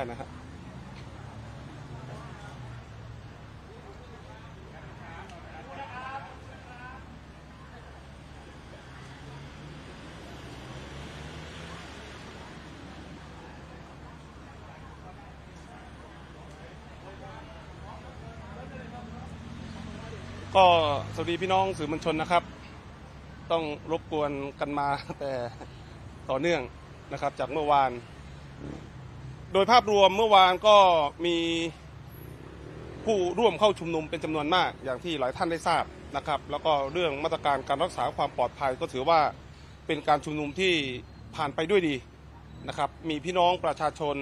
ได้นะฮะก็สวัสดีพี่น้องสื่อมวลชนนะครับ ต้องรบกวนกันมาแต่ต่อเนื่องนะครับ จากเมื่อวาน โดยภาพรวมเมื่อวานก็มีผู้ร่วมเข้าชุมนุมเป็นจำนวนมากอย่างที่หลายท่านได้ทราบนะครับ แล้วก็เรื่องมาตรการการรักษาความปลอดภัยก็ถือว่าเป็นการชุมนุมที่ผ่านไปด้วยดีนะครับ มีพี่น้องประชาชน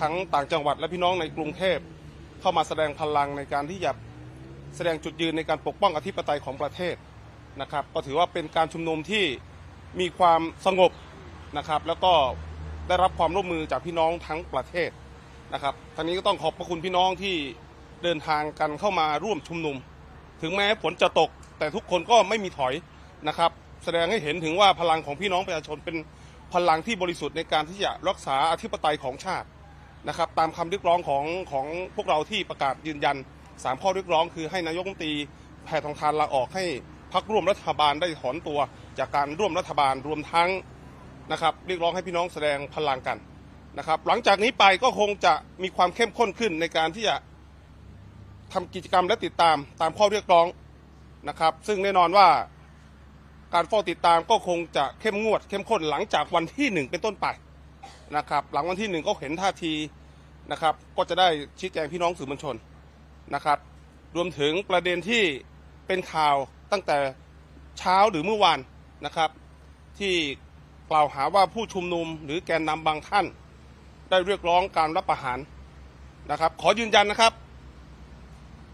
ทั้งต่างจังหวัดและพี่น้องในกรุงเทพเข้ามาแสดงพลังในการที่จะแสดงจุดยืนในการปกป้องอธิปไตยของประเทศนะครับ ก็ถือว่าเป็นการชุมนุมที่มีความสงบนะครับ แล้วก็ ได้รับความร่วมมือจากพี่น้องทั้งประเทศนะครับทั้งนี้ก็ต้องขอบพระคุณพี่น้องที่เดินทางกันเข้ามาร่วมชุมนุม ถึงแม้ฝนจะตก แต่ทุกคนก็ไม่มีถอยนะครับ แสดงให้เห็นถึงว่าพลังของพี่น้องประชาชนเป็นพลังที่บริสุทธิ์ในการที่จะรักษาอธิปไตยของชาตินะครับ ตามคำเรียกร้องของของพวกเราที่ประกาศยืนยันสามข้อเรียกร้อง คือให้นายกรัฐมนตรีแพทองทานลาออกให้พักร่วมรัฐบาลได้ถอนตัว จากการร่วมรัฐบาลรวมทั้ง นะครับเรียกร้องให้พี่น้องแสดงพลังกันนะครับ หลังจากนี้ไปก็คงจะมีความเข้มข้นขึ้นในการที่จะทำกิจกรรมและติดตามตามข้อเรียกร้องนะครับ ซึ่งแน่นอนว่าการเฝ้าติดตามก็คงจะเข้มงวด เข้มข้นหลังจากวันที่หนึ่งเป็นต้นไปนะครับ หลังวันที่หนึ่งก็เห็นท่าทีนะครับ ก็จะได้ชี้แจงพี่น้องสื่อมวลชนนะครับ รวมถึงประเด็นที่เป็นข่าวตั้งแต่เช้าหรือเมื่อวานนะครับ ที่ กล่าวหาว่าผู้ชุมนุมหรือแกนนำบางท่าน ได้เรียกร้องการรับประหารนะครับ ขอยืนยันนะครับ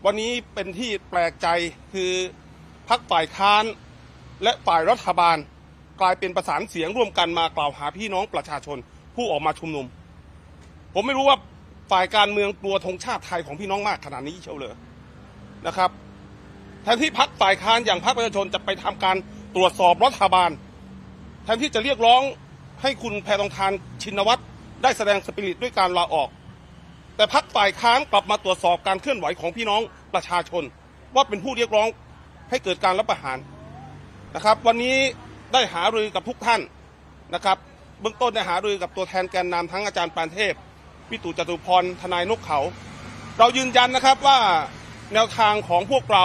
วันนี้เป็นที่แปลกใจคือพักฝ่ายค้านและฝ่ายรัฐบาล กลายเป็นประสานเสียงร่วมกันมากล่าวหาพี่น้องประชาชนผู้ออกมาชุมนุม ผมไม่รู้ว่าฝ่ายการเมืองกลัวธงชาติไทยของพี่น้องมากขนาดนี้เชียวเลยนะครับแทนที่พักฝ่ายค้านอย่างพรรคประชาชนจะไปทำการตรวจสอบรัฐบาล แทนที่จะเรียกร้องให้คุณแพทองทานชินวัตรได้แสดงสปิริตด้วยการลาออก แต่พักฝ่ายค้านกลับมาตรวจสอบการเคลื่อนไหวของพี่น้องประชาชน ว่าเป็นผู้เรียกร้องให้เกิดการรับประหารนะครับ วันนี้ได้หารือกับทุกท่านนะครับเบื้องต้นได้หารือกับตัวแทนแกนนำทั้งอาจารย์ปานเทพวิตุจตุพรทนายนกเขา เรายืนยันนะครับว่าแนวทางของพวกเรา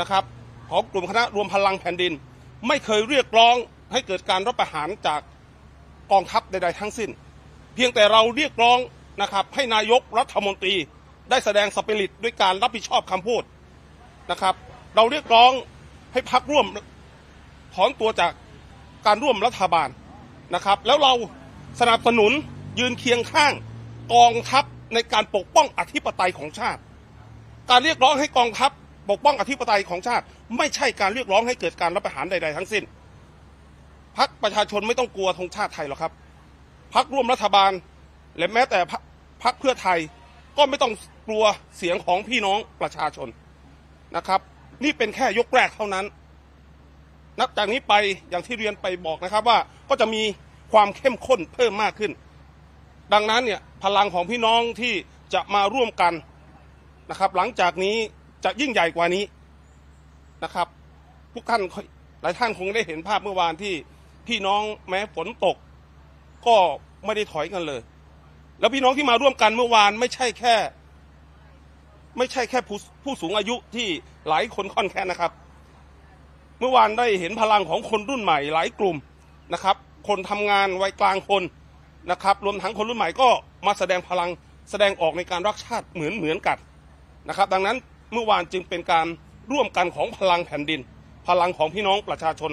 นะครับของกลุ่มคณะรวมพลังแผ่นดิน ไม่เคยเรียกร้อง ให้เกิดการรับประหารจากกองทัพใดๆทั้งสิ้น เพียงแต่เราเรียกร้องนะครับให้นายกรัฐมนตรีได้แสดงสปิริตด้วยการรับผิดชอบคำพูดนะครับ เราเรียกร้องให้พักร่วมถอนตัวจากการร่วมรัฐบาลนะครับ แล้วเราสนับสนุนยืนเคียงข้างกองทัพในการปกป้องอธิปไตยของชาติ การเรียกร้องให้กองทัพปกป้องอธิปไตยของชาติ ไม่ใช่การเรียกร้องให้เกิดการรับประหารใด ๆ ทั้งสิ้น พักประชาชนไม่ต้องกลัวธงชาติไทยหรอกครับ พักร่วมรัฐบาล และแม้แต่พักเพื่อไทยก็ไม่ต้องกลัวเสียงของพี่น้องประชาชนนะครับ นี่เป็นแค่ยกแรกเท่านั้น นับจากนี้ไปอย่างที่เรียนไปบอกนะครับว่าก็จะมีความเข้มข้นเพิ่มมากขึ้น ดังนั้นเนี่ยพลังของพี่น้องที่จะมาร่วมกันนะครับ หลังจากนี้จะยิ่งใหญ่กว่านี้นะครับทุกท่านหลายท่านคงได้เห็นภาพเมื่อวานที่ พี่น้องแม้ฝนตก ก็ไม่ได้ถอยกันเลย แล้วพี่น้องที่มาร่วมกันเมื่อวานไม่ใช่แค่ ไม่ใช่แค่ผู้ผู้สูงอายุที่หลายคนค่อนแค้นนะครับ เมื่อวานได้เห็นพลังของคนรุ่นใหม่หลายกลุ่มนะครับ คนทำงานวัยกลางคนนะครับ รวมทั้งคนรุ่นใหม่ก็มาแสดงพลังแสดงออกในการรักชาติเหมือนเหมือนกันนะครับ ดังนั้นเมื่อวานจึงเป็นการร่วมกันของพลังแผ่นดิน พลังของพี่น้องประชาชน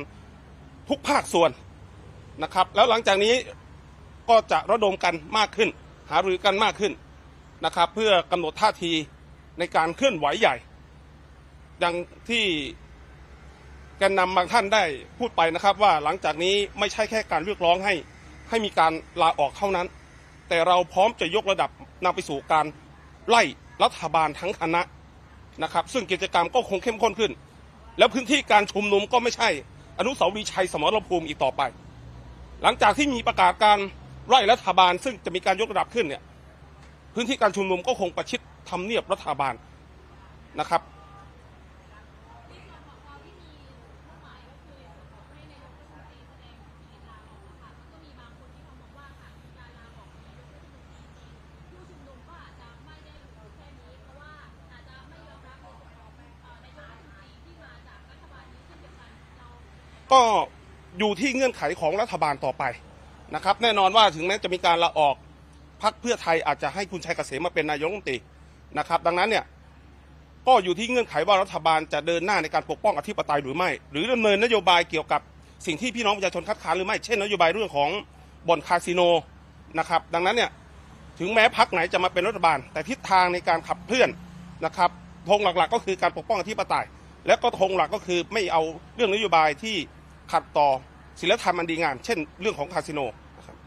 ทุกภาคส่วนนะครับ แล้วหลังจากนี้ก็จะระดมกันมากขึ้น หารือกันมากขึ้นนะครับ เพื่อกำหนดท่าทีในการเคลื่อนไหวใหญ่อย่างที่แกนนำบางท่านได้พูดไปนะครับ ว่าหลังจากนี้ไม่ใช่แค่การเรียกร้องให้ให้มีการลาออกเท่านั้น แต่เราพร้อมจะยกระดับนำไปสู่การไล่รัฐบาลทั้งคณะนะครับ ซึ่งกิจกรรมก็คงเข้มข้นขึ้น แล้วพื้นที่การชุมนุมก็ไม่ใช่ อนุสาวรีย์ชัยสมรภูมิอีกต่อไป หลังจากที่มีประกาศการไล่รัฐบาล ซึ่งจะมีการยกระดับขึ้นเนี่ยพื้นที่การชุมนุมก็คงประชิดทำเนียบรัฐบาลนะครับ ก็อยู่ที่เงื่อนไขของรัฐบาลต่อไปนะครับ แน่นอนว่าถึงแม้จะมีการลาออกพักเพื่อไทยอาจจะให้คุณชัยเกษมมาเป็นนายกรัฐมนตรีนะครับ ดังนั้นเนี่ยก็อยู่ที่เงื่อนไขว่ารัฐบาลจะเดินหน้าในการปกป้องอธิปไตยหรือไม่ หรือดำเนินนโยบายเกี่ยวกับสิ่งที่พี่น้องประชาชนคัดค้านหรือไม่ เช่นนโยบายเรื่องของบ่อนคาสิโนนะครับ ดังนั้นเนี่ยถึงแม้พักไหนจะมาเป็นรัฐบาล แต่ทิศทางในการขับเคลื่อนนะครับธงหลักๆ ก็คือการปกป้องอธิปไตย และก็ธงหลักก็คือไม่เอาเรื่องนโยบายที่ ขัดต่อศีลธรรมอันดีงาม เช่นเรื่องของคาสิโนนะครับ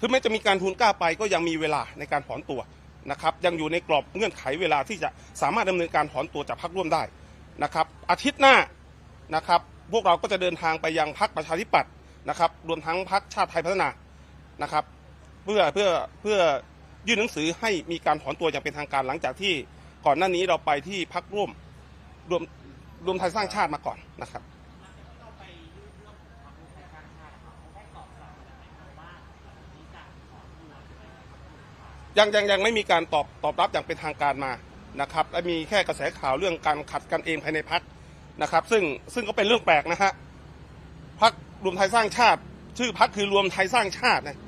ถึงแม้จะมีการทุนกล้าไปก็ยังมีเวลาในการถอนตัวนะครับ ยังอยู่ในกรอบเงื่อนไขเวลาที่จะสามารถดำเนินการถอนตัวจากพรรคร่วมได้นะครับ อาทิตย์หน้านะครับ พวกเราก็จะเดินทางไปยังพรรคประชาธิปัตย์ นะครับ รวมทั้งพรรคชาติไทยพัฒนานะครับ เพื่อเพื่อเพื่อยื่นหนังสือให้มีการถอนตัวอย่างเป็นทางการหลังจากที่ก่อนหน้านี้เราไปที่พรรคร่วมรวมรวมไทยสร้างชาติมาก่อนนะครับยังยังยังไม่มีการตอบตอบรับอย่างเป็นทางการมานะครับและมีแค่กระแสข่าวเรื่องการขัดกันเองภายในพักนะครับ ซึ่งซึ่งก็เป็นเรื่องแปลกนะฮะพัก รวมไทยสร้างชาติ ชื่อพักคือรวมไทยสร้างชาตินะ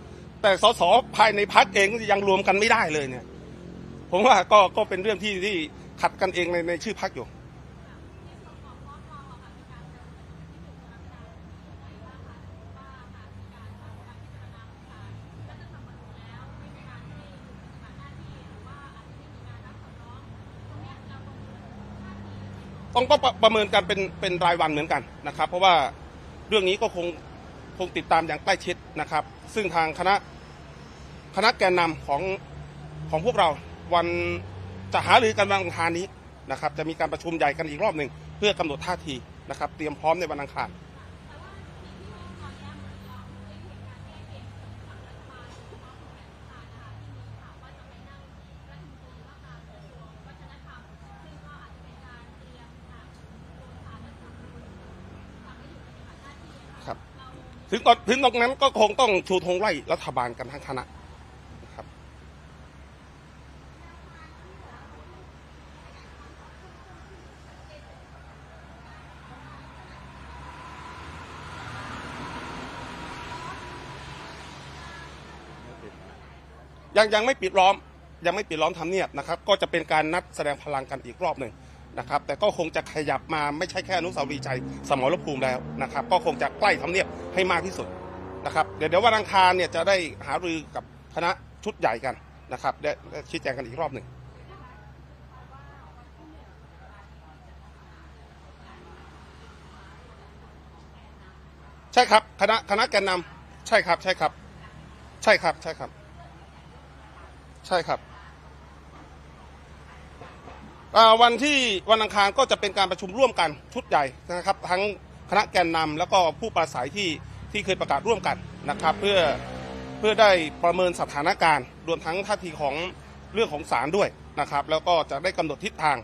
แต่สสภายในพักเองยังรวมกันไม่ได้เลยเนี่ย ผมว่าก็ก็เป็นเรื่องที่ที่ขัดกันเองในในชื่อพักอยู่ต้องต้องประประเมินกันเป็นเป็นรายวันเหมือนกันนะครับ เพราะว่า เรื่องนี้ก็คงคงติดตามอย่างใกล้ชิดนะครับ ซึ่งทางคณะคณะแกนนำของของพวกเราวันจะหารือกันวันอังคารนี้นะครับ จะมีการประชุมใหญ่กันอีกรอบหนึ่งเพื่อกำหนดท่าทีนะครับ เตรียมพร้อมในวันอังคาร ถึงตอนถึงตรงนั้นก็คงต้องชูธงไล่รัฐบาลกันทั้งคณะนะครับ ยังยังไม่ปิดล้อม ยังไม่ปิดล้อมทำเนียบนะครับ ก็จะเป็นการนัดแสดงพลังกันอีกรอบหนึ่ง นะครับ แต่ก็คงจะขยับมาไม่ใช่แค่อนุสาวรีย์ชัยสมรภูมิแล้วนะครับ ก็คงจะใกล้ทำเนียบให้มากที่สุดนะครับ เดี๋ยวเดี๋ยววันอังคารเนี่ยจะได้หารือกับคณะชุดใหญ่กันนะครับได้ชี้แจงกันอีกรอบหนึ่งใช่ครับคณะคณะแกนนำใช่ครับ ใช่ครับ ใช่ครับ ใช่ครับ ใช่ครับ วันที่วันอังคารก็จะเป็นการประชุมร่วมกันชุดใหญ่นะครับ ทั้งคณะแกนนำแล้วก็ผู้ปราศัยที่ที่เคยประกาศร่วมกันนะครับ เพื่อเพื่อได้ประเมินสถานการณ์รวมทั้งท่าทีของเรื่องของศาลด้วยนะครับ แล้วก็จะได้กำหนดทิศทาง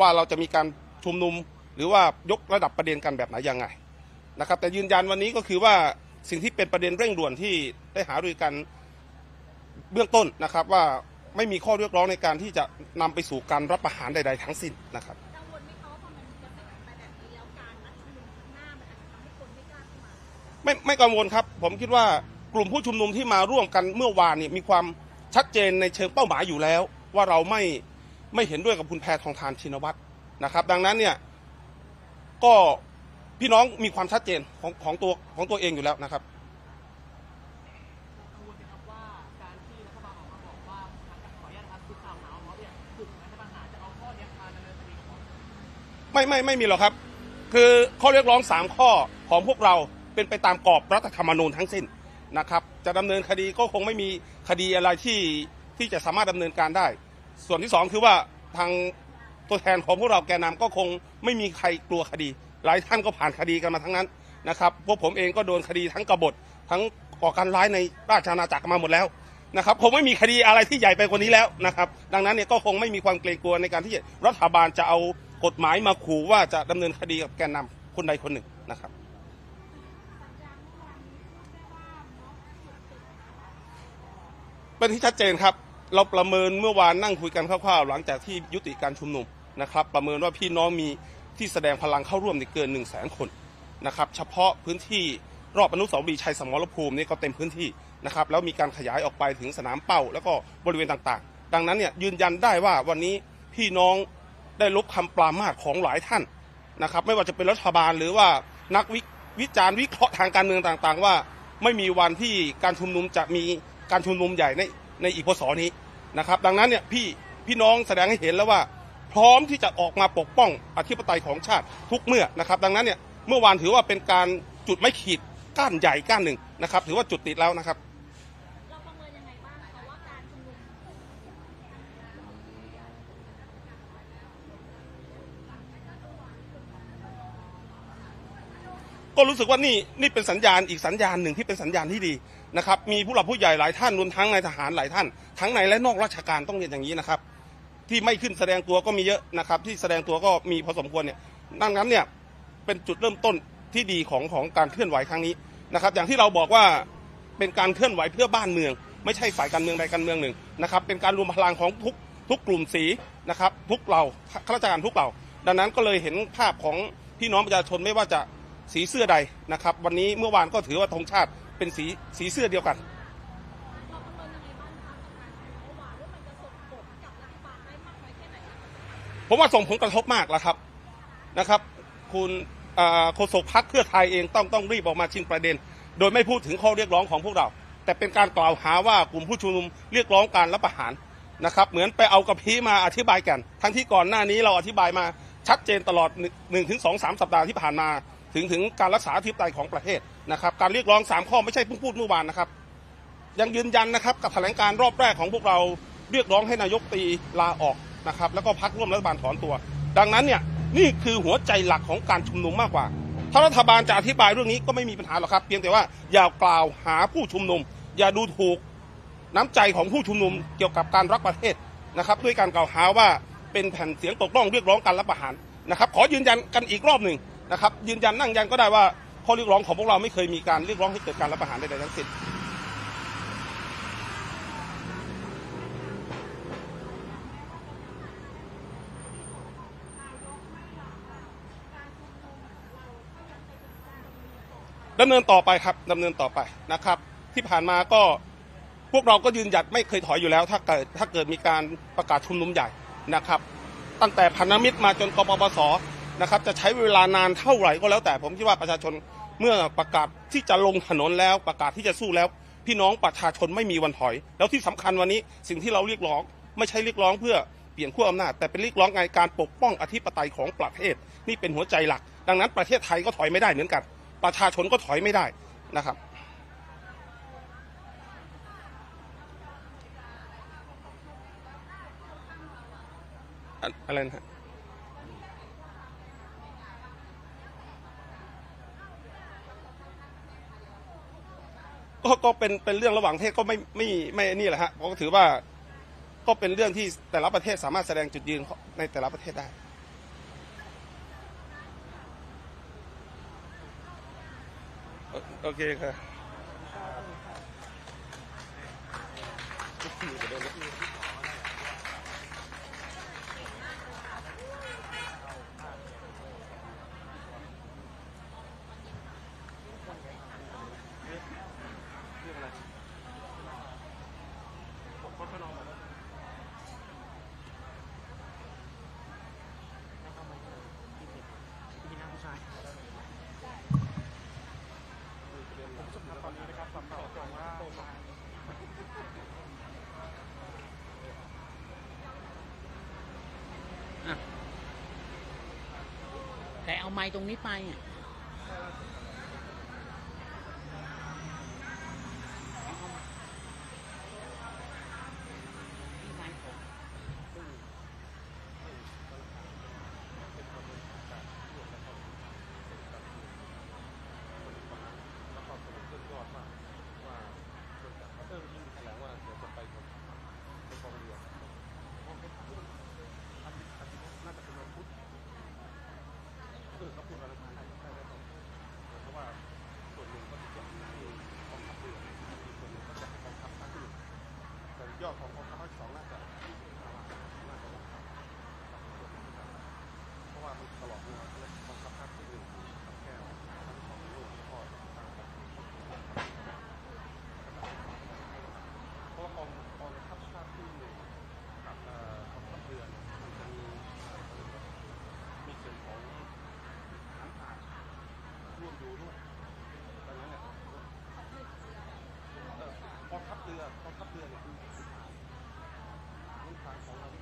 ว่าเราจะมีการชุมนุมหรือว่ายกระดับประเด็นกันแบบไหนยังไงนะครับ แต่ยืนยันวันนี้ก็คือว่าสิ่งที่เป็นประเด็นเร่งด่วนที่ได้หารือกันเบื้องต้นนะครับว่า ไม่มีข้อเรียกร้องในการที่จะนำไปสู่การรับประหารใด ๆ ทั้งสิ้นนะครับ กังวลไหมคะว่าพอมันจะเป็นไปแบบนี้แล้วการนัดชุมนุมข้างหน้ามันอาจจะทำให้คนไม่กล้าเข้ามา ไม่ไม่กังวลครับ ผมคิดว่ากลุ่มผู้ชุมนุมที่มาร่วมกันเมื่อวานเนี่ยมีความชัดเจนในเชิงเป้าหมายอยู่แล้ว ว่าเราไม่ไม่เห็นด้วยกับคุณแพทองทานชินวัตรนะครับ ดังนั้นเนี่ยก็พี่น้องมีความชัดเจนของของตัวของตัวเองอยู่แล้วนะครับ ไม่ไม่ไม่มีหรอกครับ คือข้อเรียกร้องสามข้อของพวกเราเป็นไปตามกรอบรัฐธรรมนูญทั้งสิ้นนะครับ จะดำเนินคดีก็คงไม่มีคดีอะไรที่ที่จะสามารถดำเนินการได้ ส่วนที่สองคือว่าทางตัวแทนของพวกเราแกนนำก็คงไม่มีใครกลัวคดี หลายท่านก็ผ่านคดีกันมาทั้งนั้นนะครับพวกผมเองก็โดนคดีทั้งกบฏทั้งก่อการร้ายในราชอาณาจักรมาหมดแล้วนะครับคงไม่มีคดีอะไรที่ใหญ่ไปกว่านี้แล้วนะครับ ดังนั้นเนี่ยก็คงไม่มีความเกรงกลัวในการที่รัฐบาลจะเอา กฎหมายมาขู่ว่าจะดำเนินคดีกับแกนนำคนใดคนหนึ่งนะครับ เป็นที่ชัดเจนครับ เราประเมินเมื่อวานนั่งคุยกันคร่าวๆหลังจากที่ยุติการชุมนุมนะครับ ประเมินว่าพี่น้องมีที่แสดงพลังเข้าร่วมในเกิน1 0 0 0 0แสนคนนะครับ เฉพาะพื้นที่รอบอนุสาวรีย์ชัยสมรภูมินี่ก็เต็มพื้นที่นะครับ แล้วมีการขยายออกไปถึงสนามเป้า แล้วก็บริเวณต่างๆ ดังนั้นเนี่ยยืนยันได้ว่าวันนี้พี่น้อง ได้ลบคำปรามาสของหลายท่านนะครับ ไม่ว่าจะเป็นรัฐบาลหรือว่านักวิวิจารณ์วิเคราะห์ทางการเมืองต่างๆ ว่าไม่มีวันที่การชุมนุมจะมีการชุมนุมใหญ่ในในอีพศนี้นะครับ ดังนั้นเนี่ยพี่พี่น้องแสดงให้เห็นแล้วว่า พร้อมที่จะออกมาปกป้องอธิปไตยของชาติทุกเมื่อนะครับ ดังนั้นเนี่ยเมื่อวานถือว่าเป็นการจุดไม่ขีดก้านใหญ่ก้านหนึ่งนะครับ ถือว่าจุดติดแล้วนะครับ เราประเมินยังไงบ้างคะว่าการชุมนุม ก็รู้สึกว่านี่นี่เป็นสัญญาณอีกสัญญาณหนึ่งที่เป็นสัญญาณที่ดีนะครับ มีผู้หลักผู้ใหญ่หลายท่านรวมทั้งนายทหารหลายท่าน ทั้งในและนอกราชการต้องเรียนอย่างนี้นะครับ ที่ไม่ขึ้นแสดงตัวก็มีเยอะนะครับ ที่แสดงตัวก็มีพอสมควรเนี่ยดังนั้นเนี่ยเป็นจุดเริ่มต้นที่ดีของของการเคลื่อนไหวครั้งนี้นะครับ อย่างที่เราบอกว่าเป็นการเคลื่อนไหวเพื่อบ้านเมือง ไม่ใช่ฝ่ายการเมืองใดการเมืองหนึ่งนะครับ เป็นการรวมพลังของทุกทุกกลุ่มสีนะครับ ทุกเราข้าราชการทุกเราดังนั้นก็เลยเห็นภาพของพี่น้องประชาชนไม่ว่าจะ สีเสื้อใดนะครับ วันนี้เมื่อวานก็ถือว่าธงชาติเป็นสีสีเสื้อเดียวกันเราประเมินยังไงบ้างคะกับการชุมนุมเมื่อวานว่ามันจะส่งผลกับรัฐบาลได้มว่าส่งผลกระทบมากแล้วครับนะครับ คุณโฆษกพักเพื่อไทยเองต้องต้องรีบออกมาชิงประเด็น โดยไม่พูดถึงข้อเรียกร้องของพวกเรา แต่เป็นการกล่าวหาว่ากลุ่มผู้ชุมนุมเรียกร้องการรัฐประหารนะครับ เหมือนไปเอากระพี้มาอธิบายกัน ทั้งที่ก่อนหน้านี้เราอธิบายมาชัดเจนตลอด1นถึงสองสามสัปดาห์ที่ผ่านมา ถึงถึงการรักษาอธิปไตยของประเทศนะครับการเรียกร้องสามข้อไม่ใช่เพิ่งพูดเมื่อวานนะครับ ยังยืนยันนะครับกับแถลงการรอบแรกของพวกเราเรียกร้องให้นายกตีลาออกนะครับแล้วก็พักร่วมรัฐบาลถอนตัว ดังนั้นเนี่ยนี่คือหัวใจหลักของการชุมนุมมากกว่า ถ้ารัฐบาลจะอธิบายเรื่องนี้ก็ไม่มีปัญหาหรอกครับเพียงแต่ว่าอย่ากล่าวหาผู้ชุมนุม อย่าดูถูกน้ำใจของผู้ชุมนุมเกี่ยวกับการรักประเทศนะครับด้วยการกล่าวหาว่าเป็นแผ่นเสียงตกต้องเรียกร้องการรัฐประหารนะครับขอยืนยันกันอีกรอบหนึ่ง นะครับยืนยันนั่งยันก็ได้ว่าข้อเรียกร้องของพวกเราไม่เคยมีการเรียกร้องให้เกิดการรัฐประหารใดๆทั้งสิ้นดำเนินต่อไปครับดำเนินต่อไปนะครับ ที่ผ่านมาก็พวกเราก็ยืนหยัดไม่เคยถอยอยู่แล้ว ถ้าเกิดถ้าเกิดมีการประกาศชุมนุมใหญ่นะครับ ตั้งแต่พันธมิตรมาจนกปปส นะครับจะใช้เวลานานเท่าไหร่ก็แล้วแต่ผมคิดว่าประชาชนเมื่อประกาศที่จะลงถนนแล้วประกาศที่จะสู้แล้ว พี่น้องประชาชนไม่มีวันถอย แล้วที่สำคัญวันนี้สิ่งที่เราเรียกร้อง ไม่ใช่เรียกร้องเพื่อเปลี่ยนขั้วอำนาจแต่เป็นเรียกร้องในการปกป้องอธิปไตยของประเทศนี่เป็นหัวใจหลัก ดังนั้นประเทศไทยก็ถอยไม่ได้เหมือนกัน ประชาชนก็ถอยไม่ได้นะครับอะไรนะ ก็ก็เป็นเป็นเรื่องระหว่างประเทศก็ไม่ไม่ไม่นี่แหละฮะเพราะก็ถือว่าก็เป็นเรื่องที่แต่ละประเทศสามารถแสดงจุดยืนในแต่ละประเทศได้ โอโอเคครับ แต่เอาไม้ตรงนี้ไปอะ อยู่นู่ตอนนั้นเนี่ยกองทับเรือกองทับเรือเนี่ยมันทางของเราน